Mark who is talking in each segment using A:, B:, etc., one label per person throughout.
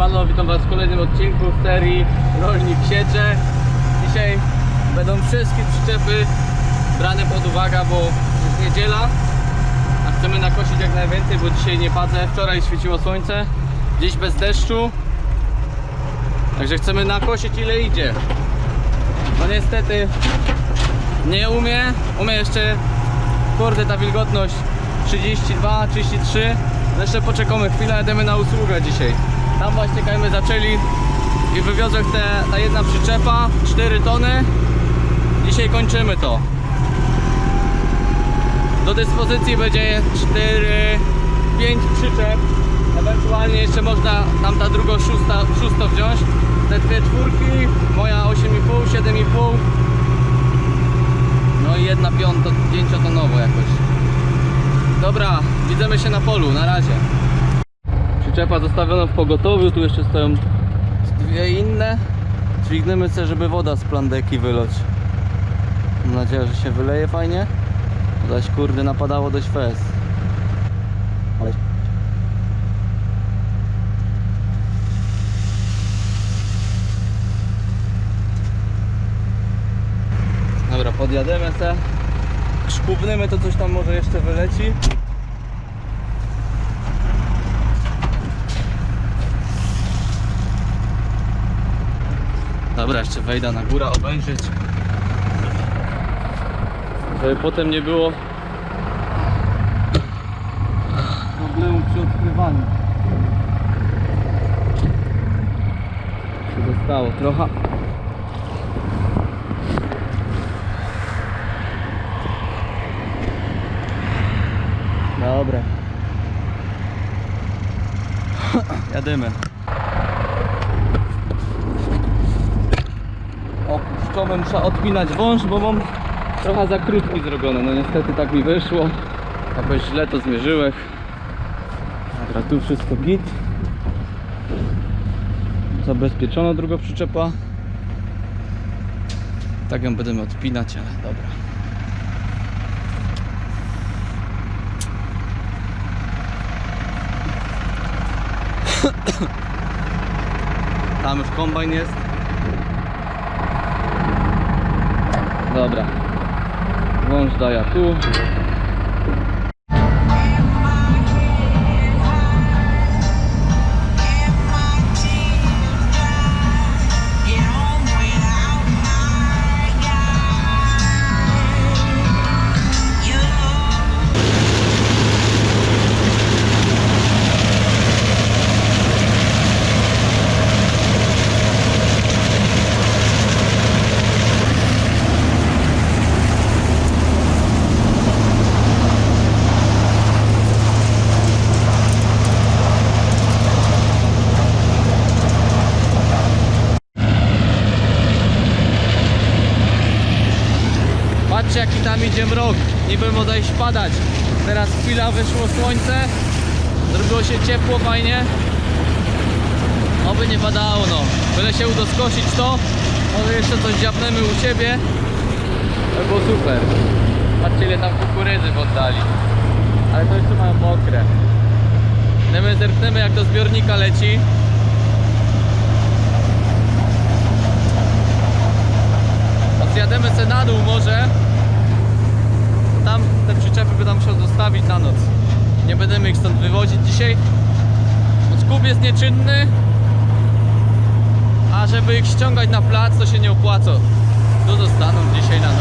A: Siemano, witam was w kolejnym odcinku z serii Rolnik Siecze. Dzisiaj będą wszystkie przyczepy brane pod uwagę, bo jest niedziela, a chcemy nakosić jak najwięcej, bo dzisiaj nie padzę. Wczoraj świeciło słońce, dziś bez deszczu. Także chcemy nakosić ile idzie. No niestety nie umie, umie jeszcze kurde ta wilgotność 32, 33 jeszcze poczekamy chwilę, jedziemy na usługę dzisiaj tam właśnie kajmy zaczęli i wywiozłem te, ta jedna przyczepa 4 tony. Dzisiaj kończymy to. Do dyspozycji będzie 4 5 przyczep. Ewentualnie jeszcze można tam ta drugą szósta, szósto wziąć. Te dwie czwórki moja 8,5, 7,5 no i jedna piąto, pięciotonowo jakoś. Dobra, widzimy się na polu, na razie. Przyczepa zostawiona w pogotowiu, tu jeszcze stoją dwie inne. Dźwigniemy sobie, żeby woda z plandeki wylać. Mam nadzieję, że się wyleje fajnie. Zaś kurde napadało dość fest. Dobra, podjademy se. Szkubnymy to coś tam może jeszcze wyleci. Dobra, jeszcze wejdę na górę obejrzeć. Żeby potem nie było problemu przy odkrywaniu. Się dostało trochę. Dobra. Jadymy. Opuszczomem trzeba odpinać wąż, bo mam trochę za krótki zrobiony. No niestety tak mi wyszło. Jakoś źle to zmierzyłem. Dobra, tu wszystko git. Zabezpieczono druga przyczepa. Tak ją będziemy odpinać, ale dobra. Tam już kombajn jest. Dobra. Wąż daje tu. Idzie mrok. Niby może iść padać. Teraz chwila wyszło słońce. Zrobiło się ciepło fajnie. Oby nie padało no. Byle się uda skosić to. Może jeszcze coś dziabnemy u siebie. To było super. Patrzcie ile tam kukurydzy w oddali. Ale to jeszcze mają mokre. My zerkniemy jak do zbiornika leci. Zjademy se na dół może. Tam te przyczepy tam musiał zostawić na noc. Nie będziemy ich stąd wywozić dzisiaj. Skub jest nieczynny. A żeby ich ściągać na plac to się nie opłaca. Tu zostaną dzisiaj na nocka.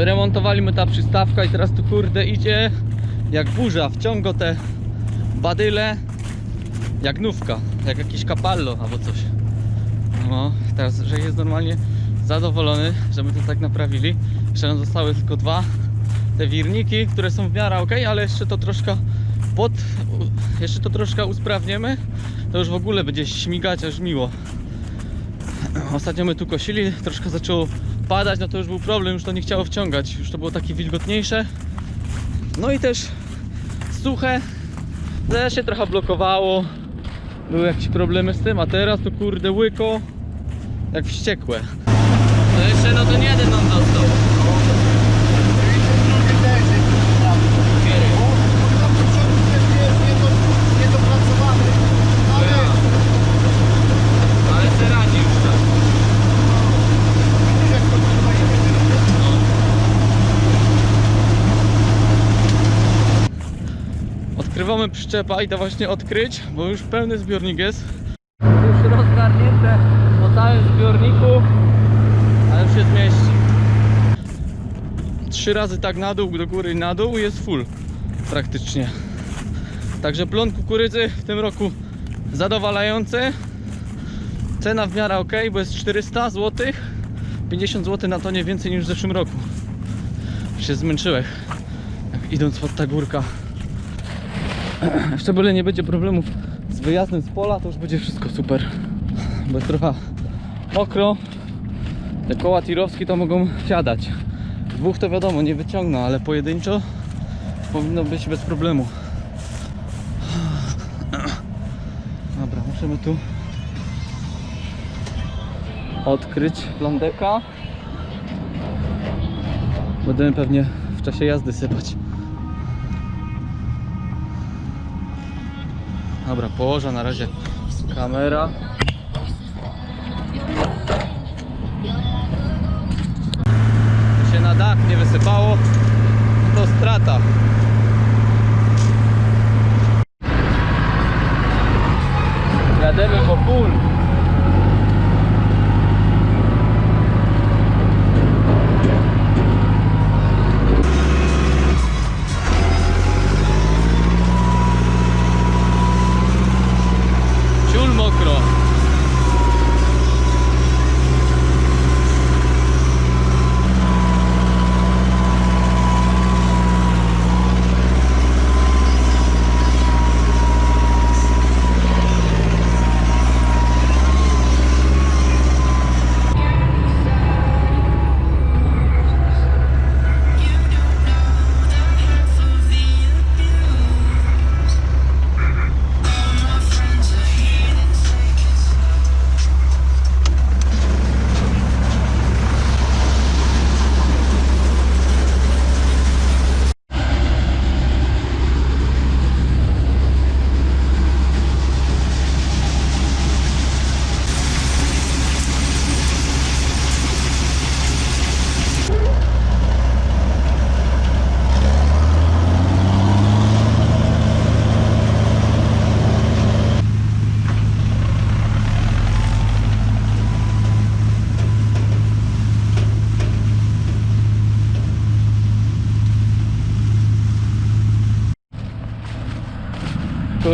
A: Wyremontowali my ta przystawka i teraz tu kurde idzie jak burza, wciąga te badyle jak nówka, jak jakiś kapallo albo coś. No, teraz, że jest normalnie zadowolony, że my to tak naprawili. Jeszcze nam zostały tylko dwa te wirniki, które są w miarę ok, ale jeszcze to troszkę pod, jeszcze to troszkę usprawniemy. To już w ogóle będzie śmigać aż miło. Ostatnio my tu kosili, troszkę zaczęło padać, no to już był problem, już to nie chciało wciągać, już to było takie wilgotniejsze. No i też suche, też się trochę blokowało, były jakieś problemy z tym, a teraz to kurde łyko, jak wściekłe. No jeszcze no ten jeden nam został. Ale se radzi już tak. Odkrywamy przyczepa i to właśnie odkryć, bo już pełny zbiornik jest. Już rozgarnięte po całym zbiorniku, ale już się zmieści. Trzy razy tak na dół, do góry i na dół jest full praktycznie. Także plon kukurydzy w tym roku zadowalający. Cena w miarę ok, bo jest 400 zł. 50 zł na tonie więcej niż w zeszłym roku. Się zmęczyłem, jak idąc pod ta górka. Jeszcze byle nie będzie problemów z wyjazdem z pola, to już będzie wszystko super. Bo jest trochę mokro. Te koła tirowskie to mogą siadać. Dwóch to wiadomo, nie wyciągną, ale pojedynczo powinno być bez problemu. Dobra, musimy tu odkryć landeka. Będziemy pewnie w czasie jazdy sypać. Dobra, położę na razie kamera. To się na dach nie wysypało, to strata. Jademy po pół.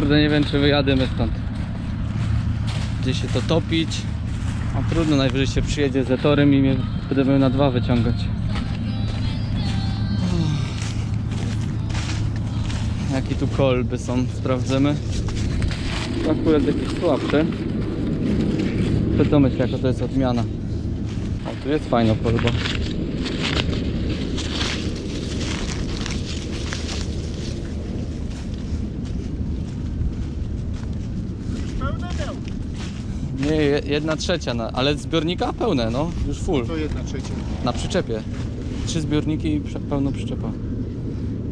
A: Kurde, nie wiem czy wyjadziemy stąd. Gdzieś się to topić. A trudno, najwyżej się przyjedzie z etorem i mnie będę na dwa wyciągać. Jakie tu kolby są, sprawdzimy. To akurat jakieś słabsze. Domyśl jaka to jest odmiana. O, tu jest fajna kolba. Jedna trzecia, na, ale zbiornika pełne, no, już full.
B: To jedna trzecia.
A: Na przyczepie. Trzy zbiorniki i prze- pełno przyczepa.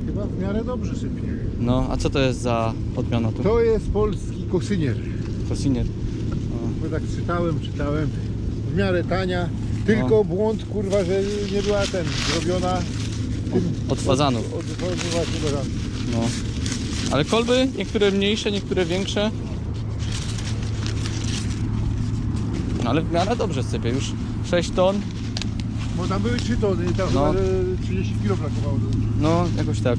B: Chyba w miarę dobrze sypie.
A: No, a co to jest za odmiana tu?
B: To jest polski kosynier.
A: Kosinier.
B: Bo tak czytałem, czytałem. W miarę tania. Tylko
A: No.
B: błąd kurwa, że nie była ten zrobiona
A: Od fazanów.
B: od, od.
A: No. Ale kolby, niektóre mniejsze, niektóre większe. No ale w miarę dobrze sypie, już 6 ton.
B: Bo tam były 3 tony tam
A: No.
B: chyba e, 30 kg brakowało. do-
A: No, jakoś tak.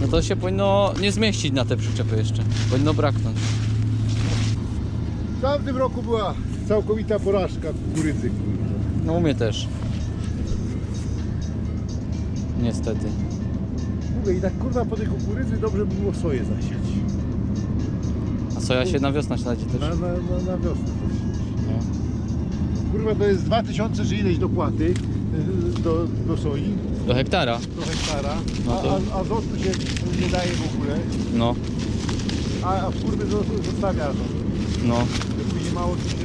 A: No to się powinno nie zmieścić na te przyczepy jeszcze. Powinno braknąć.
B: W tamtym roku była całkowita porażka kukurydzy. kurwa.
A: No u mnie też. Niestety.
B: Mówię i tak kurwa po tej kukurydzy dobrze by było soję zasieć.
A: A soja się na wiosnę śledzi też.
B: Na, na, na, na wiosnę.
A: No.
B: Kurwa to jest 2000 czy ileś dopłaty e, do, do soi,
A: Do hektara.
B: do hektara,
A: No to-
B: a, a azotu się nie daje w ogóle,
A: No,
B: a, a w kurwy zo- zostawia azot.
A: no.
B: Jakby nie mało to się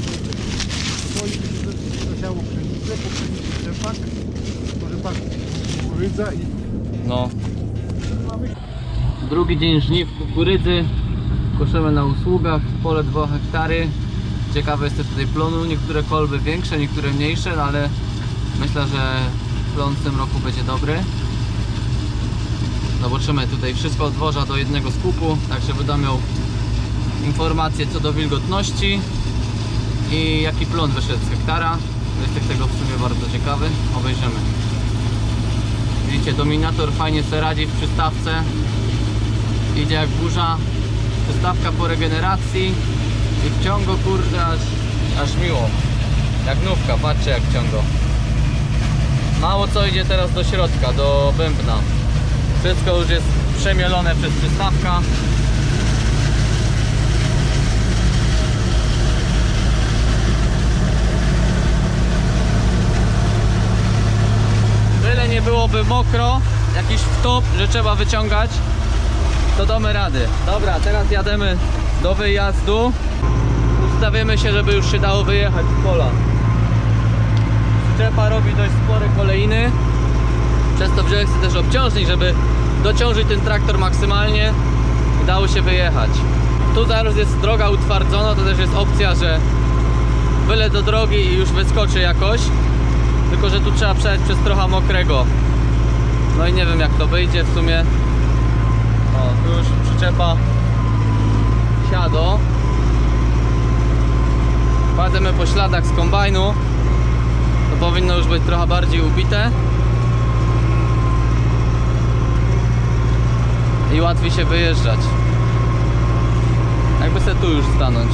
B: soi by się zasiało pszenicę, po pszenicy rzepak, po rzepaku kukurydza i
A: No. Drugi dzień żniw kukurydzy. Koszymy na usługach, pole 2 hektary. Ciekawe jest też tutaj plonu, niektóre kolby większe, niektóre mniejsze, no ale myślę, że plon w tym roku będzie dobry. Zobaczymy tutaj wszystko od dworza do jednego skupu, tak żeby będą miał informacje co do wilgotności i jaki plon wyszedł z hektara. Jestem tego w sumie bardzo ciekawy, obejrzymy. Widzicie, dominator fajnie sobie radzi w przystawce. Idzie jak burza. Przystawka po regeneracji. I w ciągu kurde aż, aż miło. Jak nówka, patrzcie jak ciągo. Mało co idzie teraz do środka, do bębna. Wszystko już jest przemielone przez przystawka. Byle nie byłoby mokro, jakiś wtop, że trzeba wyciągać, to damy rady. Dobra, teraz jademy do wyjazdu. Ustawiamy się, żeby już się dało wyjechać z pola. Szczepa robi dość spore kolejny. Przez to wziąłem sobie też obciążnik, żeby dociążyć ten traktor maksymalnie i dało się wyjechać. Tu zaraz jest droga utwardzona, to też jest opcja, że byle do drogi i już wyskoczy jakoś. Tylko, że tu trzeba przejść przez trochę mokrego. No i nie wiem jak to wyjdzie w sumie. Już przyczepa siado. Pademy po śladach z kombajnu. To powinno już być trochę bardziej ubite. I łatwiej się wyjeżdżać. Jakby se tu już stanąć.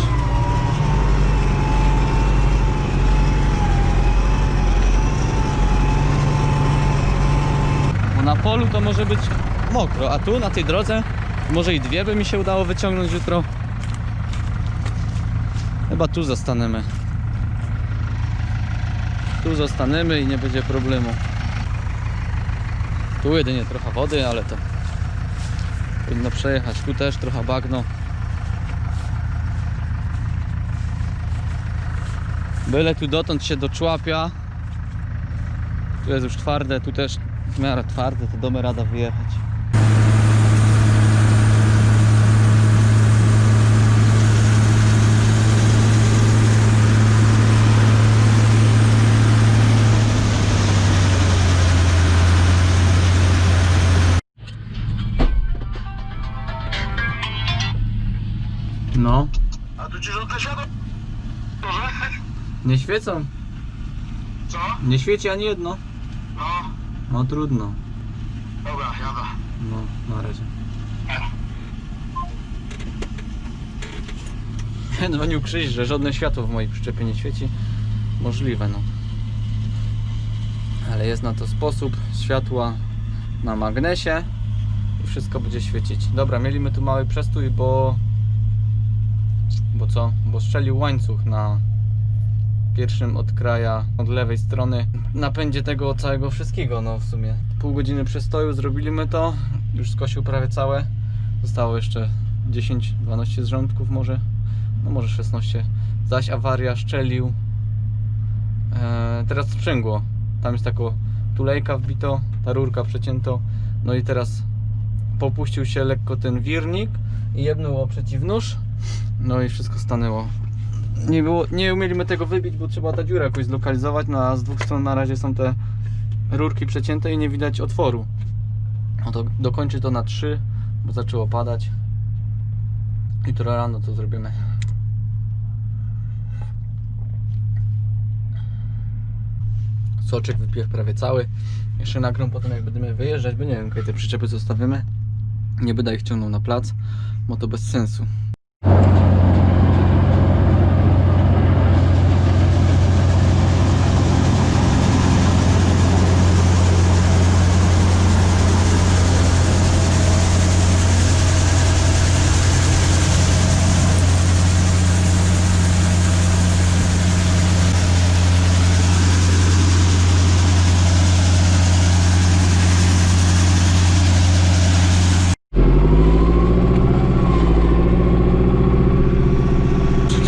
A: Bo na polu to może być mokro, a tu na tej drodze może i dwie by mi się udało wyciągnąć jutro. Chyba tu zostaniemy. Tu zostaniemy i nie będzie problemu. Tu jedynie trochę wody, ale to powinno przejechać. Tu też trochę bagno. Byle tu dotąd się doczłapia. Tu jest już twarde, tu też w miarę twarde, to domy rada wyjechać. No,
C: A tu ci rzutne światło? Może?
A: nie świecą.
C: Co?
A: Nie świeci ani jedno.
C: No,
A: No trudno.
C: dobra, jadę.
A: No, na razie. Dzwonił Krzyś, że żadne światło w mojej przyczepie nie świeci. Możliwe, no. Ale jest na to sposób. Światła na magnesie i wszystko będzie świecić. Dobra, mieliśmy tu mały przestój, bo... Bo co? Bo strzelił łańcuch na pierwszym od kraja, od lewej strony napędzie tego całego wszystkiego, no w sumie. Pół godziny przestoju zrobiliśmy to, już skosił prawie całe. Zostało jeszcze 10-12 zrządków może, no może 16. Zaś awaria szczelił. Eee, teraz sprzęgło. Tam jest taka tulejka wbito, ta rurka przecięto. No i teraz popuścił się lekko ten wirnik i jebnął o przeciwnóż. No i wszystko stanęło nie, było, nie umieliśmy tego wybić, bo trzeba ta dziura jakoś zlokalizować, no a z dwóch stron na razie są te rurki przecięte i nie widać otworu. No to dokończy to na 3, bo zaczęło padać. Jutro rano to zrobimy. Soczek wypiech prawie cały. Jeszcze nagram potem jak będziemy wyjeżdżać, bo nie wiem, kiedy te przyczepy zostawimy. Nie będę ich ciągnął na plac, bo to bez sensu.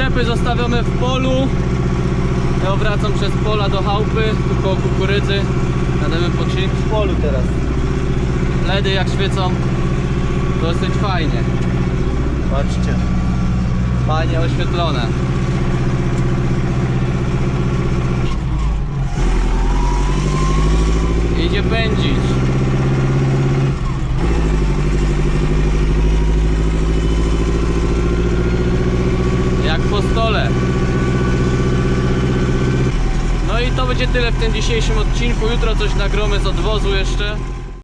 A: Przyczepy zostawione w polu. Ja wracam przez pola do chałupy, tu koło kukurydzy. Jademy poczynki w polu teraz. LEDy jak świecą. Dosyć fajnie. Patrzcie. Fajnie oświetlone. Idzie pędzić. Jak po stole. No i to będzie tyle w tym dzisiejszym odcinku. Jutro coś nagromy z odwozu jeszcze.